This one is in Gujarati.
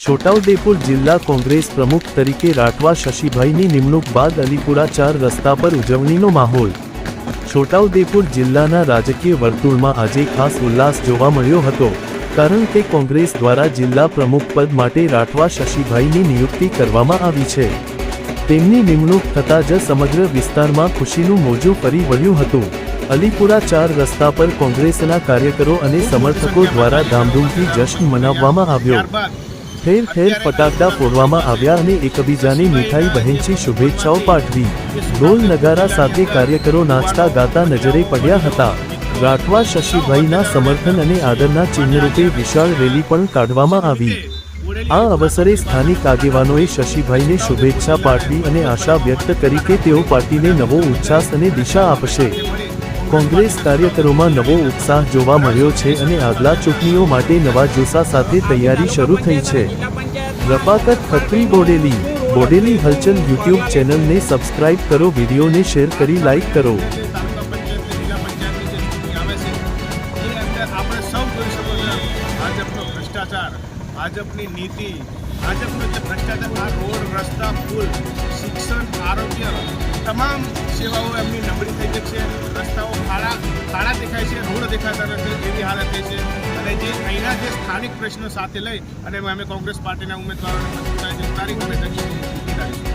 છોટાઉદેપુર જિલ્લા કોંગ્રેસ પ્રમુખ તરીકે રાઠવા શશીભાઈની નિમણૂક બાદ અલીપુરા ચાર રસ્તા પર ઉજવણીનો માહોલ. છોટાઉદેપુર જિલ્લાના રાજકીય વર્તુળમાં આજે ખાસ ઉલ્લાસ જોવા મળ્યો હતો, કારણ કે કોંગ્રેસ દ્વારા જિલ્લા પ્રમુખ પદ માટે રાઠવા શશીભાઈની નિયુક્તિ કરવામાં આવી છે. તેમની નિમણૂક થતાં જ સમગ્ર વિસ્તારમાં ખુશીનું મોજું ફરી વળ્યું હતું. અલીપુરા ચાર રસ્તા પર કોંગ્રેસના કાર્યકરો અને સમર્થકો દ્વારા ધામધૂમથી જશ્ન મનાવવામાં આવ્યો. ઠેર ઠેર ફટાકડા ફોડવામાં આવ્યા અને એકબીજાને મીઠાઈ બહેનથી શુભેચ્છાઓ પાઠવી. ઢોલ નગારા સાથે કાર્યકરો નાચતા ગાતા નજરે પડ્યા હતા. રાઠવા શશીભાઈના સમર્થન અને આદરના ચિહ્નરૂપે વિશાળ રેલી પણ કાઢવામાં આવી. આ અવસરે સ્થાનિક આગેવાનોએ શશીભાઈને શુભેચ્છા પાઠવી અને આશા વ્યક્ત કરી કે તેઓ પાર્ટીને નવો ઉચ્છ્વાસ અને દિશા આપશે. કોંગ્રેસ કાર્યકરોમાં નવો ઉત્સાહ જોવા મળ્યો છે અને આગલા ચૂંટણીઓ માટે નવા જોશા સાથે તૈયારી શરૂ થઈ છે. રફાકત ખત્રી બોડેલી બોડેલી હલચલ યુટ્યુબ ચેનલને સબસ્ક્રાઇબ કરો, વિડીયોને શેર કરી લાઇક કરો. ભ્રષ્ટાચાર, ભાજપની નીતિ ભાજપનો જે ભ્રષ્ટાચાર રોડ, રસ્તા, પુલ તમામ સેવાઓ એમની નબળી થઈ ગઈ છે. રસ્તાઓ ખાડા ખાડા દેખાય છે, રોડ દેખાતા નથી, એવી હાલત છે. અને જે અહીંના જે સ્થાનિક પ્રશ્નો સાથે લઈ અને અમે કોંગ્રેસ પાર્ટીના ઉમેદવારોને મજબૂતાઈ તારીખ અમે કરીશું.